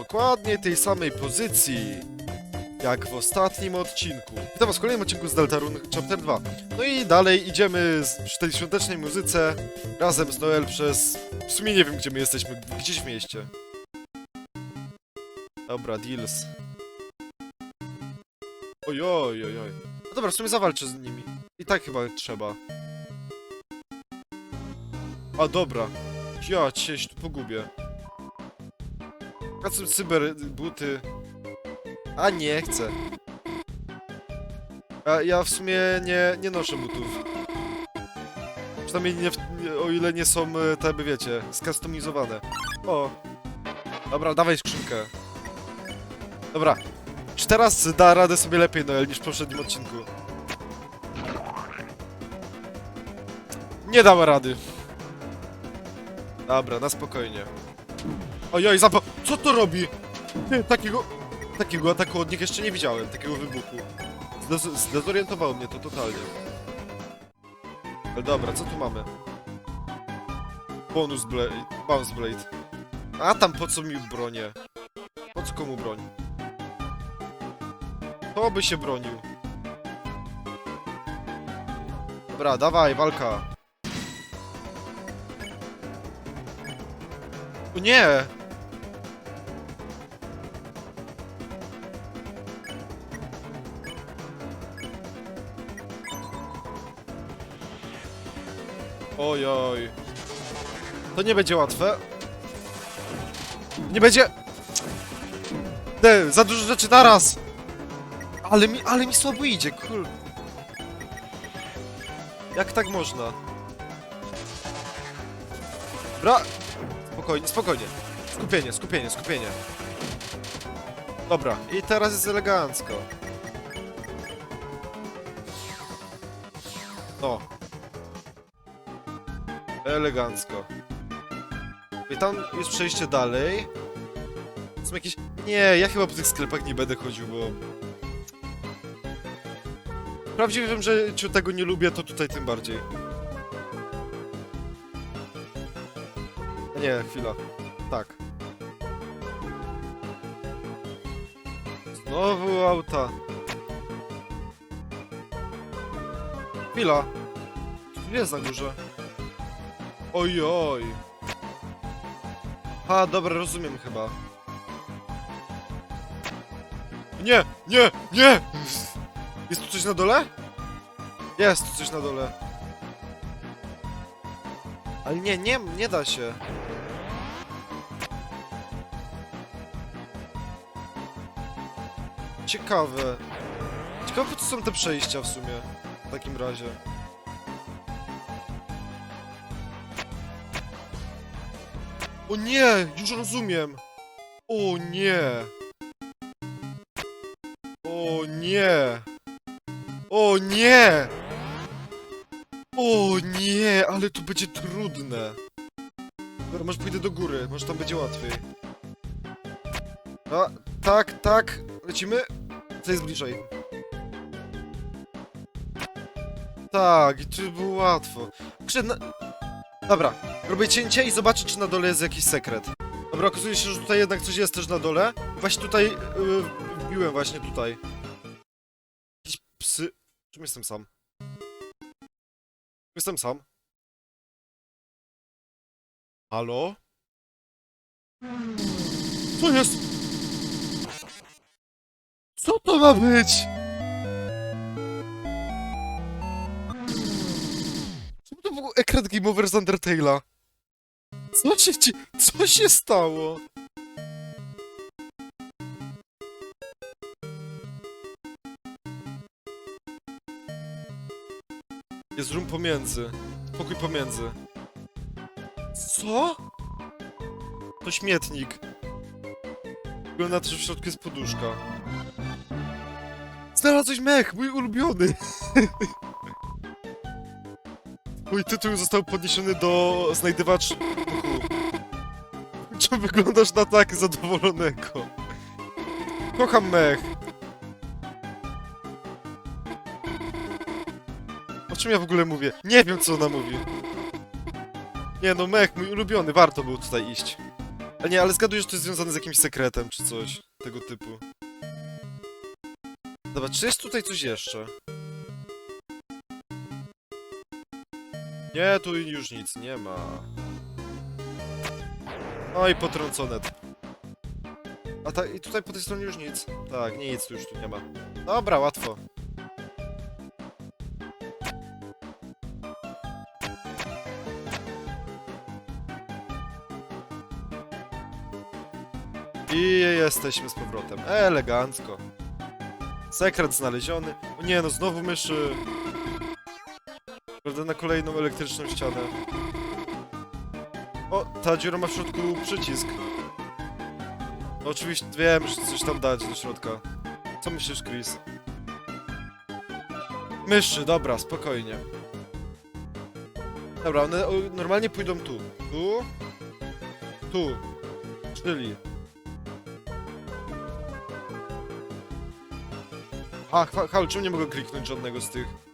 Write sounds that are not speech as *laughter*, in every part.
dokładnie tej samej pozycji jak w ostatnim odcinku. Witam was w kolejnym odcinku z Deltarune Chapter 2. No i dalej idziemy z, przy tej świątecznej muzyce razem z Noel przez... W sumie nie wiem gdzie my jesteśmy, gdzieś w mieście. Dobra, deals. Ojoj, ojoj. No dobra, w sumie zawalczę z nimi. I tak chyba trzeba. A dobra. Ja cię tu pogubię. A co cyber buty? A nie chcę. A ja w sumie nie, nie noszę butów. Przynajmniej nie, w, o ile nie są e, te, by wiecie, skustomizowane. O. Dobra, dawaj skrzynkę. Dobra. Czy teraz da radę sobie lepiej Noel niż w poprzednim odcinku? Nie dała rady. Dobra, na spokojnie. Ojoj, zapo... Co to robi? Ty, takiego... Takiego ataku od nich jeszcze nie widziałem, takiego wybuchu. Zdez zdezorientowało mnie to totalnie. Ale dobra, co tu mamy? Bonus blade... Bounce blade. A tam po co mi bronię? Po co komu broń? To by się bronił. Dobra, dawaj, walka. O nie! Ojoj. To nie będzie łatwe. Nie będzie... Nie, za dużo rzeczy naraz! Ale mi, ale mi słabo idzie, kul. Jak tak można? Bra... Spokojnie, spokojnie. Skupienie, skupienie, skupienie. Dobra, i teraz jest elegancko. Elegancko. I tam jest przejście dalej. Są jakieś... Nie, ja chyba po tych sklepach nie będę chodził, bo... Prawdziwie wiem, że cię tego nie lubię, to tutaj tym bardziej. Nie, chwila. Tak. Znowu auta. Chwila. Jest na górze. Ojoj. A, dobra, rozumiem chyba. Nie, nie, nie! Jest tu coś na dole? Jest tu coś na dole. Ale nie, nie, nie da się. Ciekawe. Ciekawe, co są te przejścia w sumie. W takim razie. O nie! Już rozumiem! O nie! O nie! O nie! O nie, ale to będzie trudne. Dobra, może pójdę do góry, może tam będzie łatwiej. A, tak, tak, lecimy. Co jest bliżej? Tak, i tu było łatwo. Krzyk, na... Dobra, robię cięcie i zobaczę, czy na dole jest jakiś sekret. Dobra, okazuje się, że tutaj jednak coś jest też na dole. Właśnie tutaj, yy, wbiłem właśnie tutaj. Jakieś psy... Czym jestem sam? Jestem sam. Halo? Co jest? Co to ma być? Czemu to był ekran Game Over z Undertale'a? Co się, co się stało? Jest room pomiędzy. Pokój pomiędzy. Co? To śmietnik. Wygląda na to, że w środku jest poduszka. Znalazłeś mech, mój ulubiony! *laughs* Mój tytuł został podniesiony do znajdywacz. Czemu wyglądasz na tak zadowolonego? Kocham mech. O czym ja w ogóle mówię? Nie wiem, co ona mówi. Nie no, mech, mój ulubiony, warto było tutaj iść. A nie, ale zgaduję, że to jest związane z jakimś sekretem, czy coś tego typu. Dobra, czy jest tutaj coś jeszcze? Nie, tu już nic nie ma. No i potrącone. A ta, i tutaj po tej stronie już nic. Tak, nic tu już tu nie ma. Dobra, łatwo. I jesteśmy z powrotem. Elegancko. Sekret znaleziony. O nie, no znowu myszy. Prawda, na kolejną elektryczną ścianę. O, ta dziura ma w środku przycisk. No oczywiście wiem, że coś tam dać do środka. Co myślisz, Chris? Myszy, dobra, spokojnie. Dobra, one normalnie pójdą tu. Tu. Tu. Czyli... A, ha, hal, czemu nie mogę kliknąć żadnego z tych?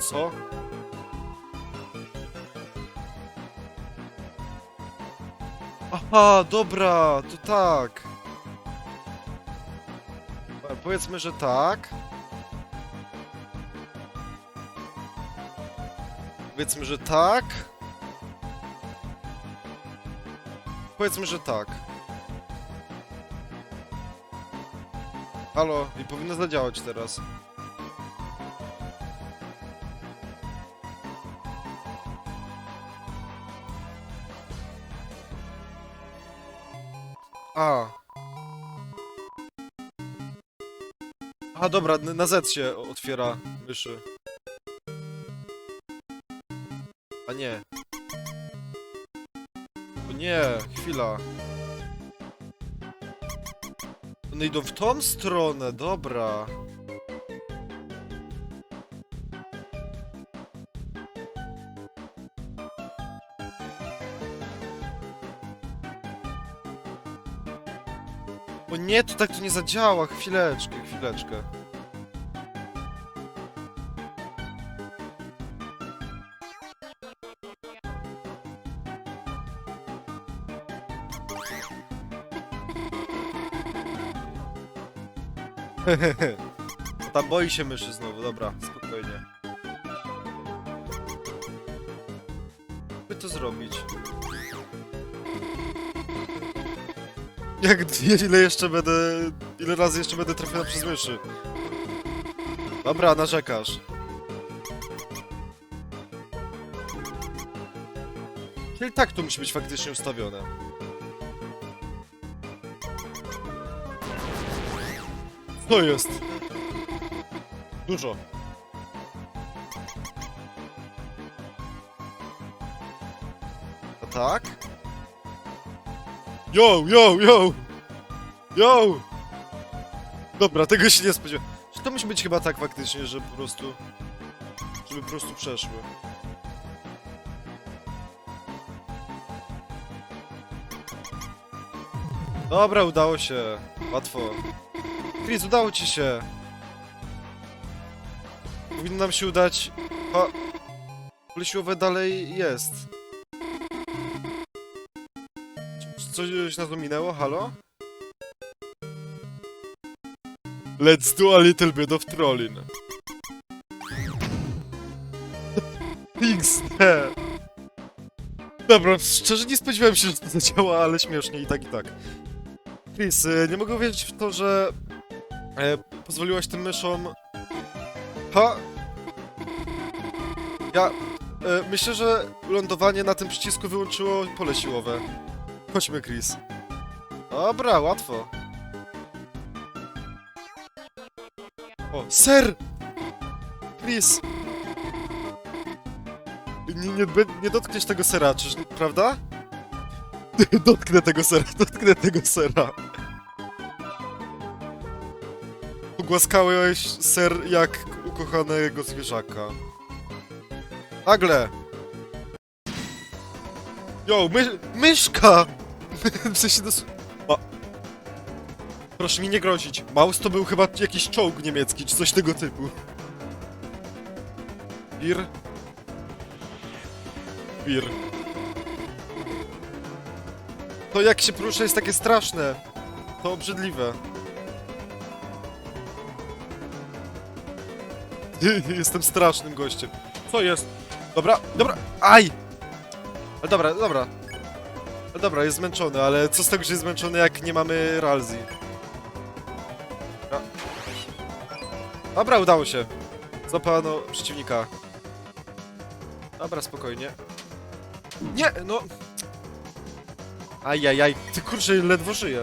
Co? Aha, dobra, to tak. E, Powiedzmy, że tak. Powiedzmy, że tak. Powiedzmy, że tak. Halo, i powinno zadziałać teraz. Dobra, na Z się otwiera myszy. A nie. O nie, chwila. One idą w tą stronę, dobra. O nie, to tak to nie zadziała. Chwileczkę, chwileczkę. *laughs* Tam boi się myszy znowu, dobra, spokojnie. By to zrobić? Jak ile jeszcze będę. Ile razy jeszcze będę trafiony przez myszy? Dobra, narzekasz. Czyli tak to musi być faktycznie ustawione. Co jest? Dużo. A tak? Yo, yo, yo! Yo! Dobra, tego się nie spodziewałem. To musi być chyba tak faktycznie, że po prostu... Żeby po prostu przeszły. Dobra, udało się. Łatwo. Chris, udało ci się. Powinno nam się udać... O! Pole siłowe dalej jest. Coś nas minęło? Halo? Let's do a little bit of trolling. XD. Dobra, szczerze nie spodziewałem się, że to zadziała, ale śmiesznie i tak i tak. Chris, y, nie mogę wierzyć w to, że e, pozwoliłaś tym myszom... Ha! Ja e, myślę, że lądowanie na tym przycisku wyłączyło pole siłowe. Chodźmy, Chris. Dobra, łatwo. O, ser! Chris! Nie, nie, nie dotkniesz tego sera, czyż, prawda? *laughs* Dotknę tego sera, dotknę tego sera. Pogłaskałeś ser jak ukochanego zwierzaka. Nagle! Yo, my myszka! *laughs* w sensie dos... Ma... Proszę mi nie grozić. Maus to był chyba jakiś czołg niemiecki, czy coś tego typu. Wir. Wir. To jak się porusza jest takie straszne. To obrzydliwe. *laughs* Jestem strasznym gościem. Co jest? Dobra, dobra, aj! Ale dobra, dobra. Ale dobra, jest zmęczony, ale co z tego, że jest zmęczony, jak nie mamy Ralzi? Dobra. Dobra, udało się. Zapano przeciwnika. Dobra, spokojnie. Nie, no... Ajajaj, ty kurczę, ledwo żyje.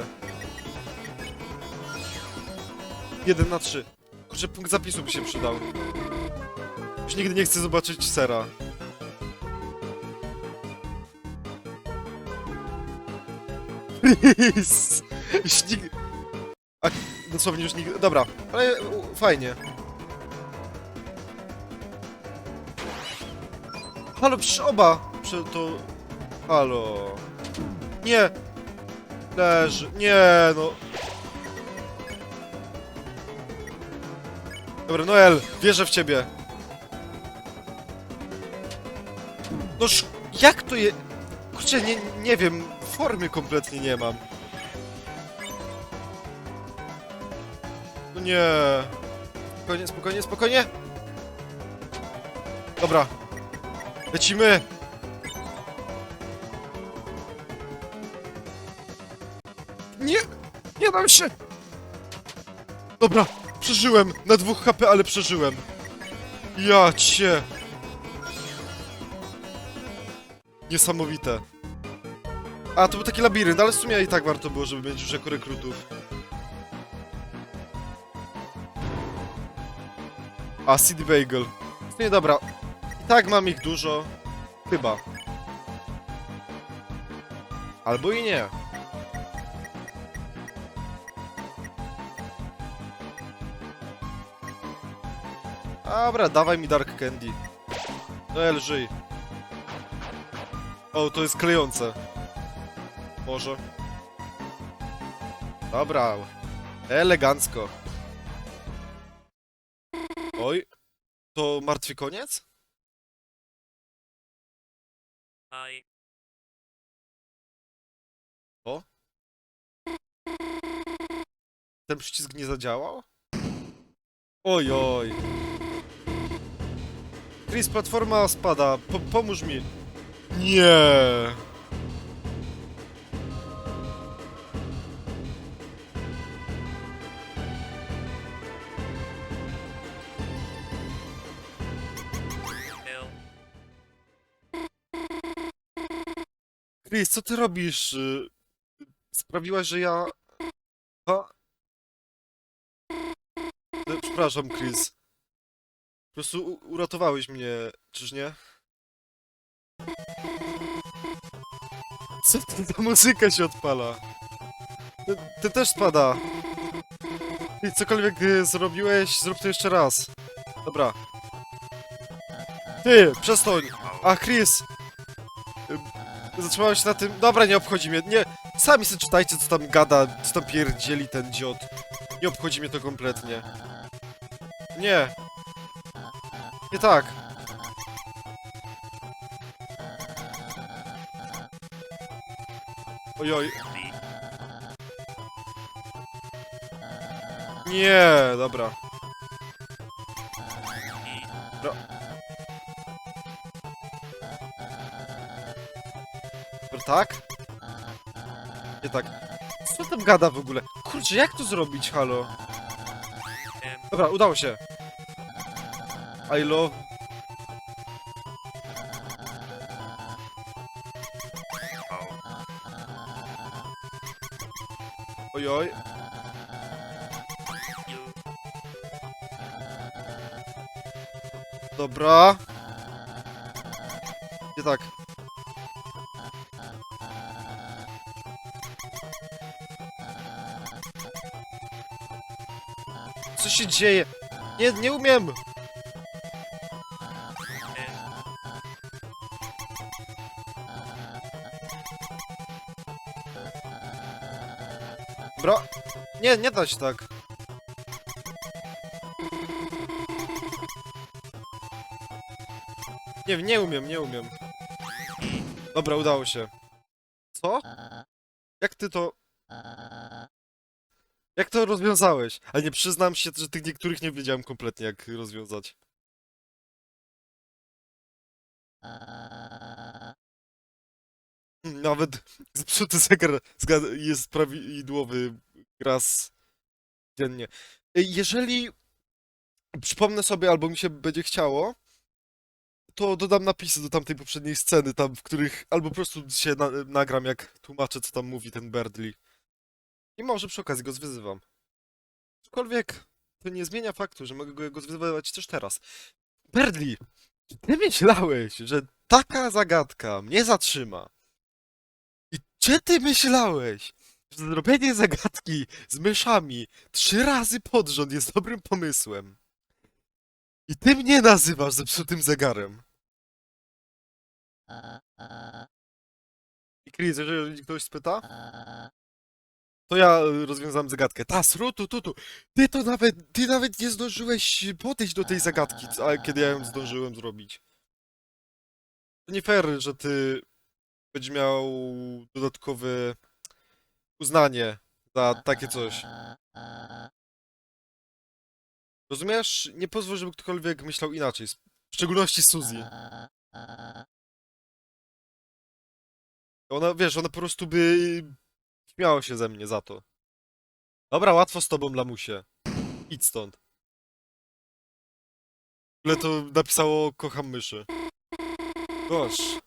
1 na 3. Kurczę, punkt zapisu by się przydał. Już nigdy nie chcę zobaczyć sera. Please! Już nigdy... A, dosłownie już nigdy... Dobra, ale u, fajnie. Halo, przecież oba! Prze to... Halo... Nie! Leży... Nie, no... Dobra, Noel, wierzę w ciebie. Noż, jak to je... Kurczę, nie, nie wiem, formy kompletnie nie mam. No nie. Spokojnie, spokojnie, spokojnie. Dobra. Lecimy. Nie, nie dam się. Dobra, przeżyłem. Na dwóch HP, ale przeżyłem. Ja cię. Niesamowite. A, to był taki labirynt, ale w sumie i tak warto było, żeby mieć już jako rekrutów. A, CD Bagel. Sumie dobra. I tak mam ich dużo. Chyba. Albo i nie. Dobra, dawaj mi Dark Candy. No, lżyj. O, to jest klejące. Może. Dobra. Elegancko. Oj. To martwy koniec? Hi. Ten przycisk nie zadziałał? Oj, oj. Chris, platforma spada. Po pomóż mi. Nie. Chris, co ty robisz? Y, Sprawiłaś, że ja... Ha? E, Przepraszam, Chris. Po prostu uratowałeś mnie, czyż nie? Co to ta muzyka się odpala? Ty, też spada. I cokolwiek y, zrobiłeś, zrób to jeszcze raz. Dobra. Ty, przestań! A, Chris! Y, Zatrzymałem się na tym... Dobra, nie obchodzi mnie, nie... Sami sobie czytajcie, co tam gada, co tam pierdzieli ten dziot. Nie obchodzi mnie to kompletnie. Nie. Nie tak. Ojoj. Nie, dobra. Dobra. Dobra, tak? Nie tak. Co tam gada w ogóle? Kurczę, jak to zrobić, halo? Dobra, udało się. I love... Ojoj. you. Dobra. Nie tak. Co się dzieje? Nie, nie umiem! Nie, nie da się tak. Nie, nie umiem, nie umiem. Dobra, udało się. Co? Jak ty to... Jak to rozwiązałeś? Ale nie przyznam się, że tych niektórych nie wiedziałem kompletnie jak rozwiązać. Nawet zepsuty zegar jest prawidłowy raz dziennie. Ej, Jeżeli przypomnę sobie, albo mi się będzie chciało, to dodam napisy do tamtej poprzedniej sceny, tam, w których albo po prostu się na nagram, jak tłumaczę, co tam mówi ten Berdly. I może przy okazji go zwyzywam. Aczkolwiek to nie zmienia faktu, że mogę go, zwyzywać też teraz. Berdly, czy ty myślałeś, że taka zagadka mnie zatrzyma? I czy ty myślałeś, zrobienie zagadki z myszami trzy razy pod rząd jest dobrym pomysłem? I ty mnie nazywasz zepsutym zegarem. I Chris, jeżeli ktoś spyta, to ja y, rozwiązałem zagadkę. Ta, srutu, tutu. Ty to nawet, ty nawet nie zdążyłeś podejść do tej zagadki, kiedy ja ją zdążyłem zrobić. To nie fair, że ty będziesz miał dodatkowe uznanie za takie coś. Rozumiesz? Nie pozwól, żeby ktokolwiek myślał inaczej. W szczególności Suzy. Ona, wiesz, ona po prostu by śmiała się ze mnie za to. Dobra, łatwo z tobą, lamusie. Idź stąd. W ogóle to napisało kocham myszy. Gosh.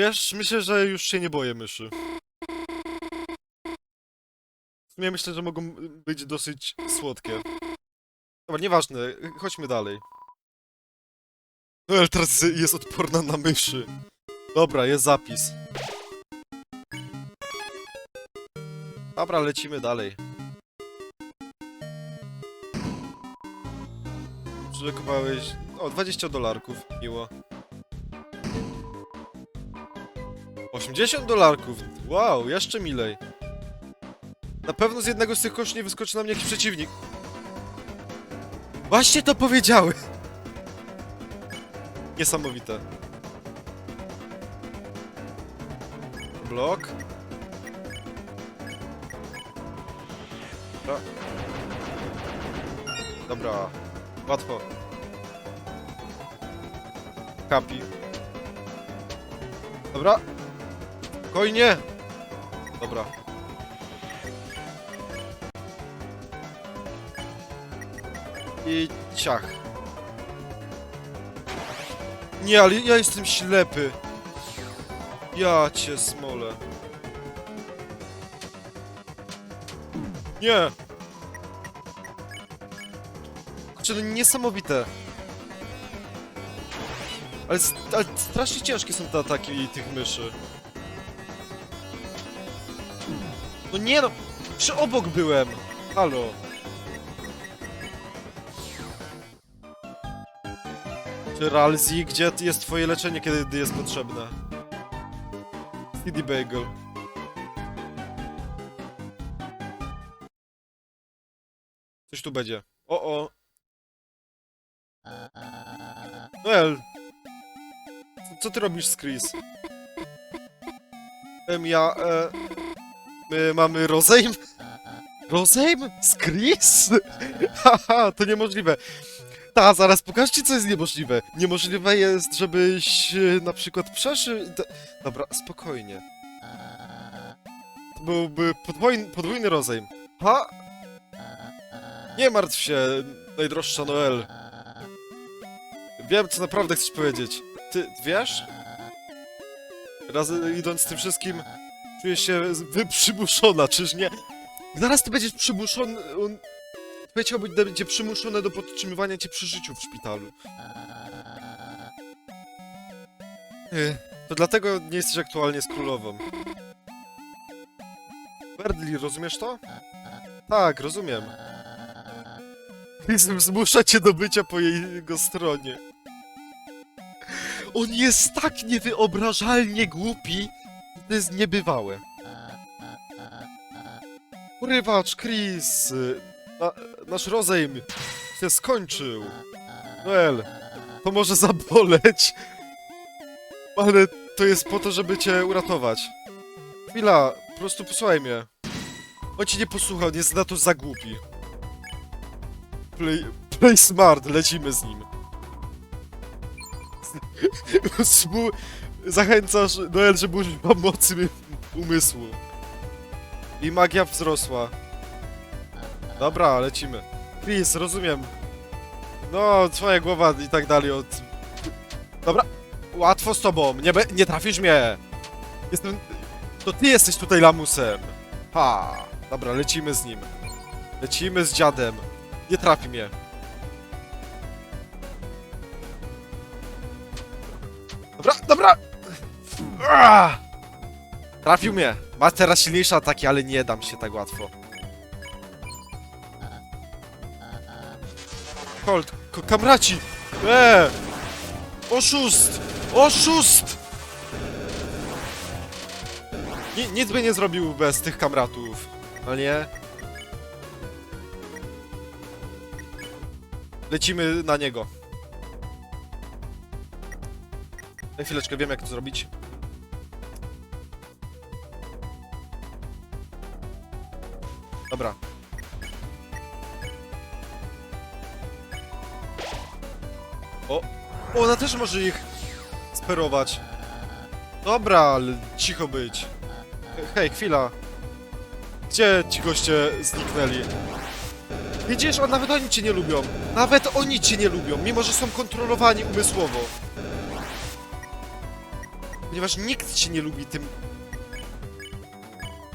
Wiesz, myślę, że już się nie boję myszy. W sumie myślę, że mogą być dosyć słodkie. Dobra, nieważne, chodźmy dalej. No, ale teraz jest odporna na myszy. Dobra, jest zapis. Dobra, lecimy dalej. Przylekowałeś... O, 20 dolarków, miło. 80 dolarków! Wow, jeszcze milej. Na pewno z jednego z tych koszy nie wyskoczy na mnie jakiś przeciwnik. Właśnie to powiedziały! *laughs* Niesamowite. Blok. Dobra. Dobra. Łatwo. Kapi. Dobra. Spokojnie. Dobra. I ciach. Nie, ale ja jestem ślepy. Ja cię smolę. Nie! Kurczę, no niesamowite. Ale, ale strasznie ciężkie są te ataki tych myszy. No nie no! Przy obok byłem! Halo! Czy Ralzi, gdzie jest twoje leczenie, kiedy jest potrzebne? CD Bagel. Coś tu będzie. O, o. Noel. Co, ty robisz z Chris? Em, ja, e... My mamy rozejm? Rozejm? Z Chris? *laughs* Haha, to niemożliwe. Ta, zaraz pokażcie, co jest niemożliwe. Niemożliwe jest, żebyś e, na przykład przeszył... d- Dobra, spokojnie. To byłby podwójny, podwójny rozejm. Ha? Nie martw się, najdroższa Noel. Wiem, co naprawdę chcesz powiedzieć. Ty wiesz? Raz idąc z tym wszystkim, czuję się z- wyprzymuszona, czyż nie? Zaraz ty będziesz przymuszony... On... Twoje ciało będzie- przymuszone do podtrzymywania cię przy życiu w szpitalu. To dlatego nie jesteś aktualnie z królową. Berdli, rozumiesz to? Tak, rozumiem. Jestem zmusza cię do bycia po jego stronie. On jest tak niewyobrażalnie głupi, to jest niebywałe. Urywacz, Chris, na, nasz rozejm się skończył. Noel, to może zaboleć, ale to jest po to, żeby cię uratować. Chwila, po prostu posłuchaj mnie. On ci nie posłuchał, on jest na to za głupi. Play, play smart, lecimy z nim. *laughs* Zachęcasz Noel, żeby użyć pomocy umysłu. I magia wzrosła. Dobra, lecimy. Chris, rozumiem. No, twoja głowa i tak dalej od... Dobra, łatwo z tobą, nie, be- nie trafisz mnie. Jestem... To ty jesteś tutaj lamusem. Ha, dobra, lecimy z nim. Lecimy z dziadem. Nie trafi mnie. Dobra, dobra! Trafił mnie. Ma teraz silniejsze ataki, ale nie dam się tak łatwo. Colt, kamraci! Eee! Oszust! Oszust! Ni nic by nie zrobił bez tych kamratów. No nie? Lecimy na niego. Na chwileczkę, wiem jak to zrobić. Dobra. O! o, Ona też może ich sperować. Dobra, ale cicho być. He- Hej, chwila. Gdzie ci goście zniknęli? Widzisz, o, nawet oni cię nie lubią. Nawet oni cię nie lubią, mimo że są kontrolowani umysłowo. Ponieważ nikt cię nie lubi tym...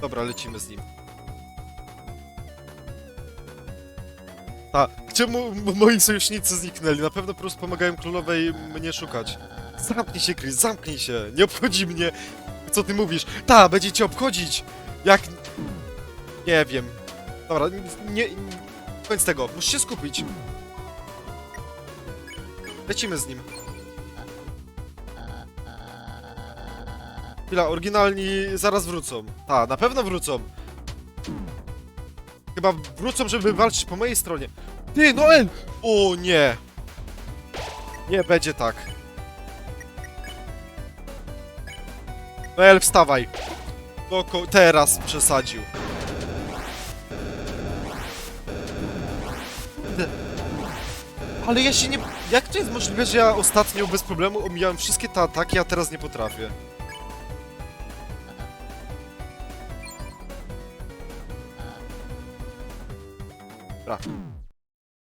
Dobra, lecimy z nim. Czemu moi sojusznicy zniknęli? Na pewno po prostu pomagają królowej mnie szukać. Zamknij się, Chris, zamknij się. Nie obchodzi mnie, co ty mówisz. Ta, będzie cię obchodzić. Jak... Nie wiem. Dobra, nie... Koniec tego, musisz się skupić. Lecimy z nim. Chwila, oryginalni zaraz wrócą. Ta, na pewno wrócą. Chyba wrócą, żeby walczyć po mojej stronie. Ty, Noel! O nie! Nie będzie tak. Noel, wstawaj. Oko, teraz przesadził. Ale ja się nie... Jak to jest możliwe, że ja ostatnio bez problemu omijałem wszystkie te ataki, a teraz nie potrafię?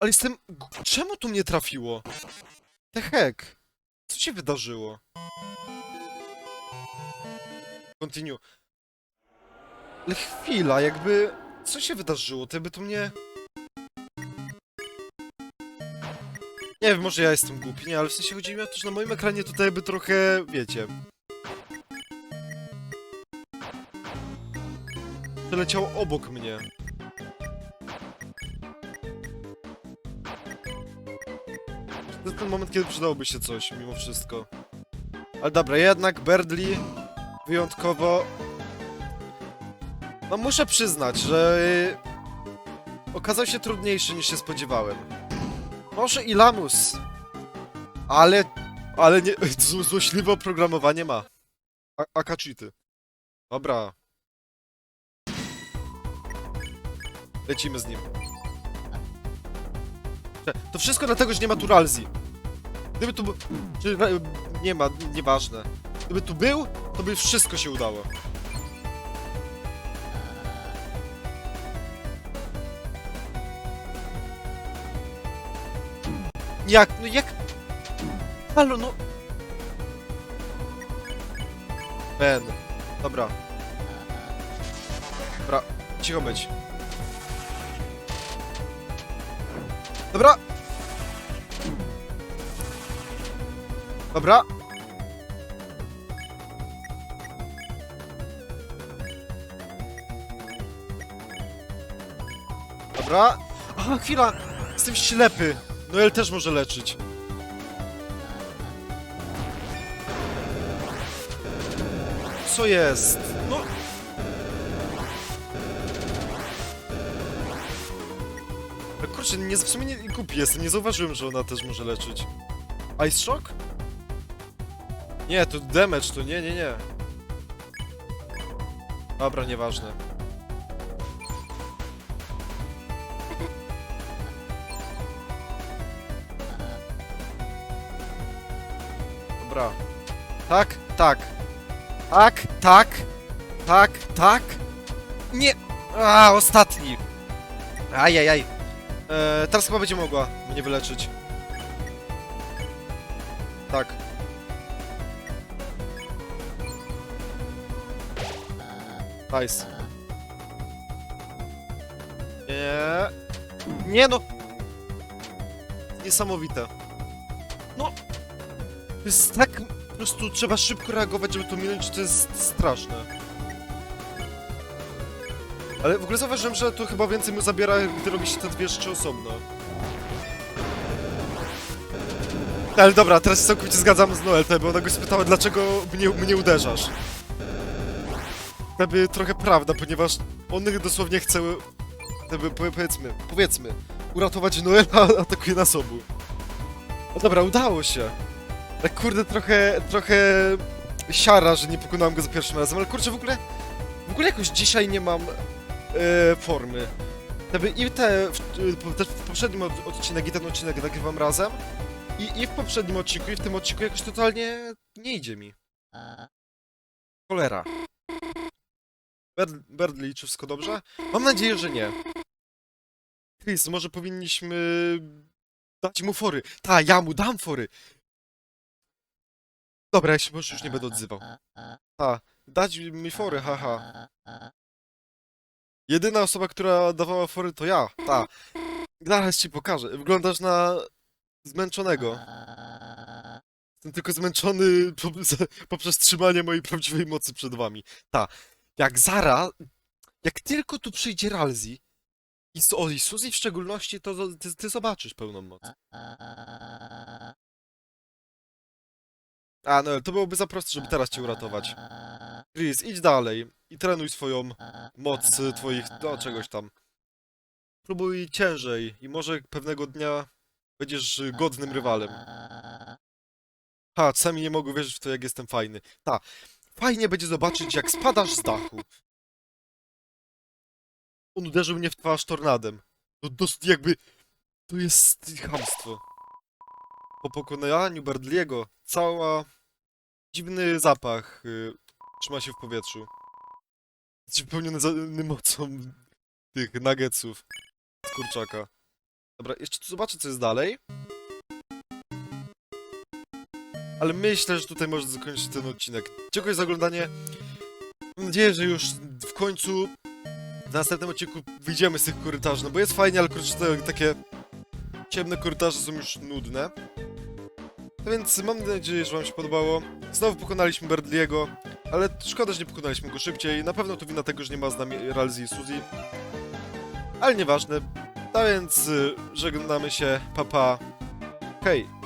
Ale jestem... Czemu tu mnie trafiło? The heck? Co się wydarzyło? Continue. Ale chwila, jakby... Co się wydarzyło? To by tu mnie... Nie wiem, może ja jestem głupi, nie, ale w sensie chodzi mi o to, że na moim ekranie tutaj by trochę, wiecie... Przeleciał obok mnie. Ten moment, kiedy przydałoby się coś, mimo wszystko. Ale dobra, jednak Berdli wyjątkowo... No muszę przyznać, że... y, Okazał się trudniejszy niż się spodziewałem. Może i Lamus. Ale... Ale nie... *laughs* Zł złośliwe oprogramowanie ma. A Akachity. Dobra. Lecimy z nim. To wszystko dlatego, że nie ma tu Ralzi. Gdyby tu... Czy, nie ma, nieważne. Gdyby tu był, to by wszystko się udało. Jak? No jak? Halo, no... Ben. Dobra. Dobra, cicho być. Dobra. Dobra. Dobra. Aha, chwila. Jestem ślepy. Noel też może leczyć. Co jest? No. Kurczę, nie, w sumie nie głupi jestem, nie zauważyłem, że ona też może leczyć. Ice Shock? Nie, to damage, to nie, nie, nie. Dobra, nieważne. Dobra. Tak, tak. Tak, tak. Tak, tak. Nie. A, ostatni. Ajajaj. Eee, teraz chyba będzie mogła mnie wyleczyć. Tak. Nice. Nie. Nie no. Niesamowite. No. To jest tak... Po prostu trzeba szybko reagować, żeby to minąć, to jest straszne. Ale w ogóle zauważyłem, że to chyba więcej mu zabiera, gdy robi się te dwie rzeczy osobno. Ale dobra, teraz się całkowicie zgadzam z Noel, bo ona go spytała, dlaczego mnie, mnie uderzasz. Jakby trochę prawda, ponieważ on dosłownie chce, jakby, powie- powiedzmy, powiedzmy, uratować Noela, a atakuje nas obu. No dobra, udało się. Tak kurde, trochę, trochę siara, że nie pokonałem go za pierwszym razem, ale kurczę, w ogóle, w ogóle jakoś dzisiaj nie mam e, formy. Jakby i te, w, e, też w poprzednim od, odcinek i ten odcinek nagrywam razem, i, i w poprzednim odcinku, i w tym odcinku jakoś totalnie nie idzie mi. Cholera. Ber- czy wszystko dobrze? Mam nadzieję, że nie. Chris, może powinniśmy dać mu fory. Ta, ja mu dam fory. Dobra, ja się może już nie będę odzywał. Ta, dać mi fory, haha. Jedyna osoba, która dawała fory to ja. Ta. Zaraz ci pokażę. Wyglądasz na zmęczonego. Jestem tylko zmęczony poprzez, *laughs* poprzez trzymanie mojej prawdziwej mocy przed wami. Ta. Jak Zara, jak tylko tu przyjdzie Ralzi i, o, i Suzy w szczególności, to zo- ty, ty zobaczysz pełną moc. A, no, to byłoby za proste, żeby teraz cię uratować. Chris, idź dalej i trenuj swoją moc y, twoich, no, czegoś tam. Próbuj ciężej i może pewnego dnia będziesz y, godnym rywalem. Ha, sami nie mogą wierzyć w to, jak jestem fajny. Ta, fajnie będzie zobaczyć, jak spadasz z dachu. On uderzył mnie w twarz tornadem. To dosyć jakby... To jest chamstwo. Po pokonaniu Bardliego cała... Dziwny zapach y, trzyma się w powietrzu. Jest wypełniony za- mocą tych nuggetsów z kurczaka. Dobra, jeszcze tu zobaczę, co jest dalej. Ale myślę, że tutaj może zakończyć ten odcinek. Dziękuję za oglądanie. Mam nadzieję, że już w końcu w następnym odcinku wyjdziemy z tych korytarzy, no bo jest fajnie, ale kurczę, te, takie ciemne korytarze są już nudne. No więc mam nadzieję, że wam się podobało. Znowu pokonaliśmy Berdliego, ale szkoda, że nie pokonaliśmy go szybciej. Na pewno to wina tego, że nie ma z nami Ralzi i Suzy. Ale nieważne. A więc y, żegnamy się, papa. Hej!